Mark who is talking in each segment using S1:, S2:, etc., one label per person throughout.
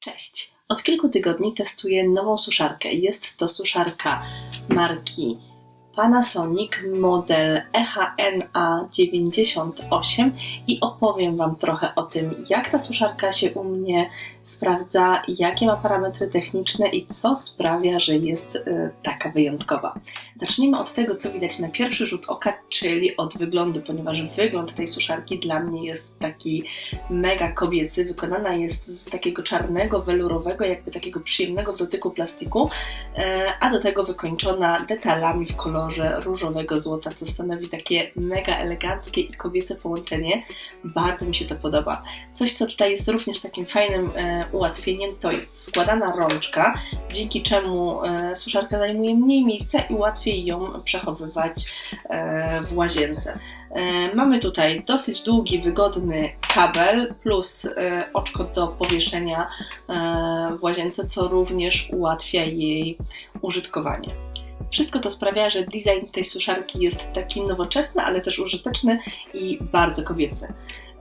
S1: Cześć! Od kilku tygodni testuję nową suszarkę. Jest to suszarka marki Panasonic model E EHNA98 i opowiem Wam trochę o tym, jak ta suszarka się u mnie sprawdza, jakie ma parametry techniczne i co sprawia, że jest y, taka wyjątkowa. Zacznijmy od tego, co widać na pierwszy rzut oka, czyli od wyglądu, ponieważ wygląd tej suszarki dla mnie jest taki mega kobiecy. Wykonana jest z takiego czarnego, welurowego, jakby takiego przyjemnego w dotyku plastiku, e, a do tego wykończona detalami w kolorze różowego złota, co stanowi takie mega eleganckie i kobiece połączenie. Bardzo mi się to podoba. Coś, co tutaj jest również takim fajnym e, ułatwieniem, to jest składana rączka, dzięki czemu e, suszarka zajmuje mniej miejsca i łatwiej ją przechowywać e, w łazience. E, Mamy tutaj dosyć długi, wygodny kabel plus oczko do powieszenia w łazience, co również ułatwia jej użytkowanie. Wszystko to sprawia, że design tej suszarki jest taki nowoczesny, ale też użyteczny i bardzo kobiecy.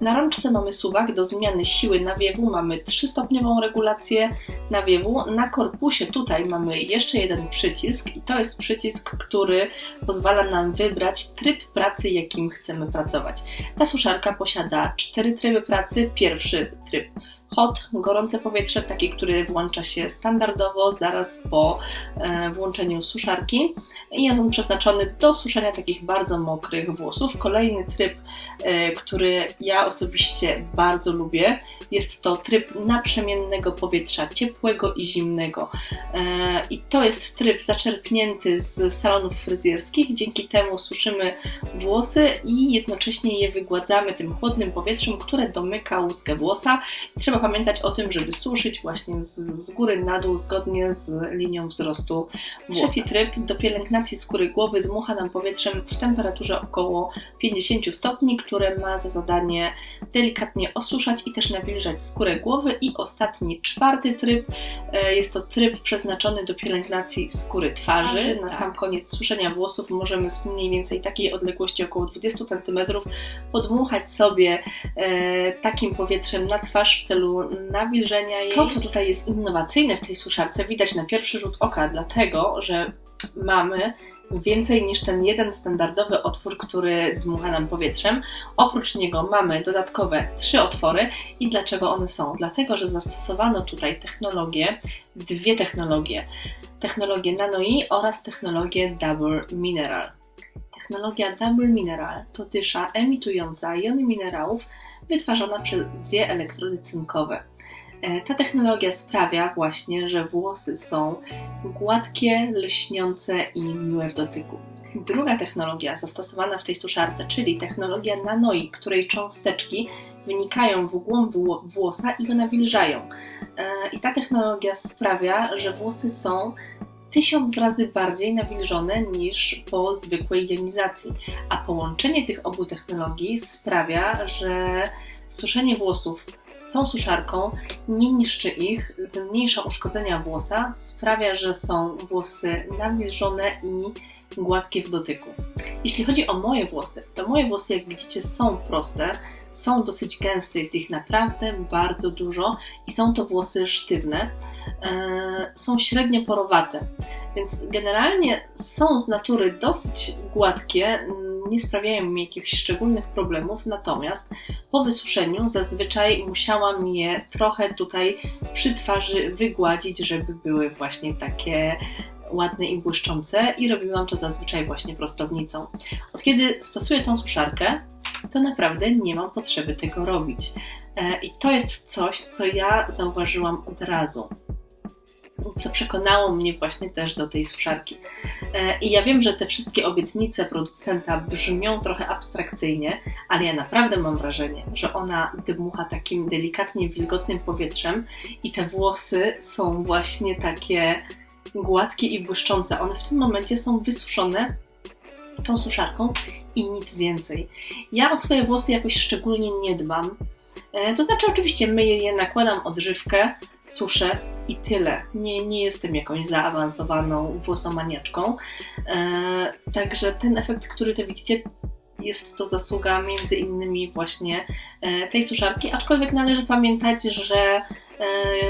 S1: Na rączce mamy suwak do zmiany siły nawiewu, mamy 3-stopniową regulację nawiewu. Na korpusie tutaj mamy jeszcze jeden przycisk i to jest przycisk, który pozwala nam wybrać tryb pracy, jakim chcemy pracować. Ta suszarka posiada cztery tryby pracy. Pierwszy tryb hot, gorące powietrze, taki, który włącza się standardowo zaraz po e, włączeniu suszarki i jest on przeznaczony do suszenia takich bardzo mokrych włosów. Kolejny tryb, e, który ja osobiście bardzo lubię, jest to tryb naprzemiennego powietrza, ciepłego i zimnego. E, I to jest tryb zaczerpnięty z salonów fryzjerskich, dzięki temu suszymy włosy i jednocześnie je wygładzamy tym chłodnym powietrzem, które domyka łuskę włosa. Trzeba pamiętać o tym, żeby suszyć właśnie z, z góry na dół, zgodnie z linią wzrostu. Trzeci tryb do pielęgnacji skóry głowy dmucha nam powietrzem w temperaturze około 50 stopni, które ma za zadanie delikatnie osuszać i też nawilżać skórę głowy. I ostatni, czwarty tryb, e, jest to tryb przeznaczony do pielęgnacji skóry twarzy.
S2: Twarzy,
S1: Na
S2: tak.
S1: sam koniec suszenia włosów możemy z mniej więcej takiej odległości około 20 cm podmuchać sobie e, takim powietrzem na twarz w celu nawilżenia jej. To, co tutaj jest innowacyjne w tej suszarce, widać na pierwszy rzut oka, dlatego że mamy więcej niż ten jeden standardowy otwór, który dmucha nam powietrzem. Oprócz niego mamy dodatkowe trzy otwory. I dlaczego one są? Dlatego, że zastosowano tutaj technologię, dwie technologie. Technologię NanoI oraz technologię Double Mineral. Technologia Double Mineral to dysza emitująca jony minerałów wytwarzana przez dwie elektrody cynkowe. E, Ta technologia sprawia właśnie, że włosy są gładkie, lśniące i miłe w dotyku. Druga technologia zastosowana w tej suszarce, czyli technologia nanoi, której cząsteczki wynikają w głąb wło- włosa i go nawilżają. E, I ta technologia sprawia, że włosy są tysiąc razy bardziej nawilżone niż po zwykłej jonizacji. A połączenie tych obu technologii sprawia, że suszenie włosów tą suszarką nie niszczy ich, zmniejsza uszkodzenia włosa, sprawia, że są włosy nawilżone i gładkie w dotyku. Jeśli chodzi o moje włosy, to moje włosy, jak widzicie, są proste, są dosyć gęste, jest ich naprawdę bardzo dużo i są to włosy sztywne, e, są średnio porowate, więc generalnie są z natury dosyć gładkie, nie sprawiają mi jakichś szczególnych problemów, natomiast po wysuszeniu zazwyczaj musiałam je trochę tutaj przy twarzy wygładzić, żeby były właśnie takie ładne i błyszczące i robiłam to zazwyczaj właśnie prostownicą. Od kiedy stosuję tą suszarkę, to naprawdę nie mam potrzeby tego robić. E, I to jest coś, co ja zauważyłam od razu. Co przekonało mnie właśnie też do tej suszarki. E, I ja wiem, że te wszystkie obietnice producenta brzmią trochę abstrakcyjnie, ale ja naprawdę mam wrażenie, że ona dmucha takim delikatnie wilgotnym powietrzem i te włosy są właśnie takie gładkie i błyszczące. One w tym momencie są wysuszone tą suszarką i nic więcej. Ja o swoje włosy jakoś szczególnie nie dbam. E, To znaczy, oczywiście myję je, nakładam odżywkę, suszę i tyle. Nie, nie jestem jakąś zaawansowaną włosomaniaczką. E, Także ten efekt, który tu widzicie, jest to zasługa między innymi właśnie e, tej suszarki, aczkolwiek należy pamiętać, że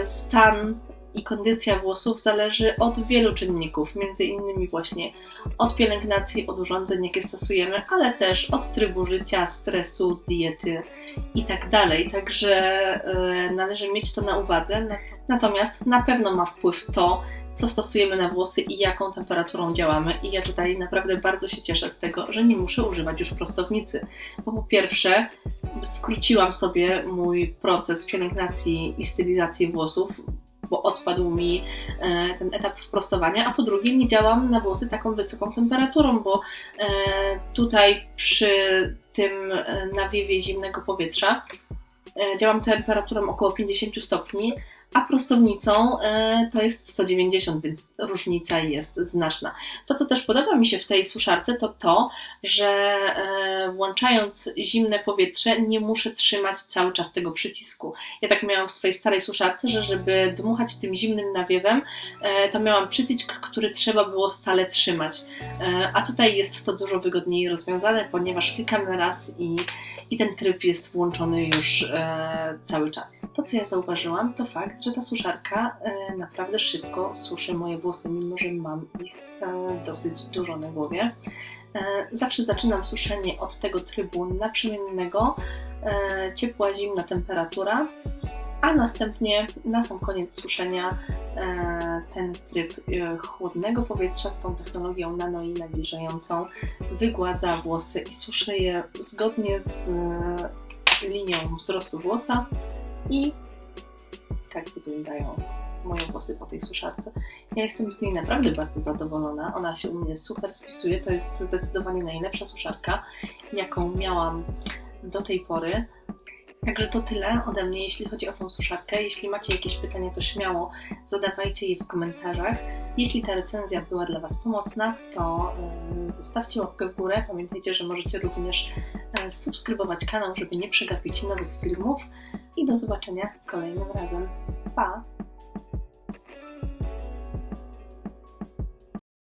S1: stan i kondycja włosów zależy od wielu czynników, między innymi właśnie od pielęgnacji, od urządzeń, jakie stosujemy, ale też od trybu życia, stresu, diety i tak. Także e, należy mieć to na uwadze. Natomiast na pewno ma wpływ to, co stosujemy na włosy i jaką temperaturą działamy. I ja tutaj naprawdę bardzo się cieszę z tego, że nie muszę używać już prostownicy. Bo po pierwsze, skróciłam sobie mój proces pielęgnacji i stylizacji włosów, bo odpadł mi e, ten etap prostowania, a po drugie nie działam na włosy taką wysoką temperaturą, bo e, tutaj przy tym e, nawiewie zimnego powietrza działam temperaturą około 50 stopni, a prostownicą e, to jest 190, więc różnica jest znaczna. To, co też podoba mi się w tej suszarce, to to, że e, włączając zimne powietrze, nie muszę trzymać cały czas tego przycisku. Ja tak miałam w swojej starej suszarce, że żeby dmuchać tym zimnym nawiewem, e, to miałam przycisk, który trzeba było stale trzymać. A tutaj jest to dużo wygodniej rozwiązane, ponieważ klikamy raz i, i ten tryb jest włączony już cały czas. To, co ja zauważyłam, to fakt, że ta suszarka e, naprawdę szybko suszy moje włosy, mimo że mam ich e, dosyć dużo na głowie. E, zawsze zaczynam suszenie od tego trybu naprzemiennego, ciepła, zimna temperatura, a następnie na sam koniec suszenia ten tryb chłodnego powietrza z tą technologią nano i nawilżającą wygładza włosy i suszy je zgodnie z linią wzrostu włosa i tak wyglądają moje włosy po tej suszarce. Ja jestem z niej naprawdę bardzo zadowolona. Ona się u mnie super spisuje. To jest zdecydowanie najlepsza suszarka, jaką miałam do tej pory. Także to tyle ode mnie, jeśli chodzi o tą suszarkę. Jeśli macie jakieś pytania, to śmiało zadawajcie je w komentarzach. Jeśli ta recenzja była dla Was pomocna, to yy, zostawcie łapkę w górę. Pamiętajcie, że możecie również yy, subskrybować kanał, żeby nie przegapić nowych filmów. I do zobaczenia kolejnym razem. Pa!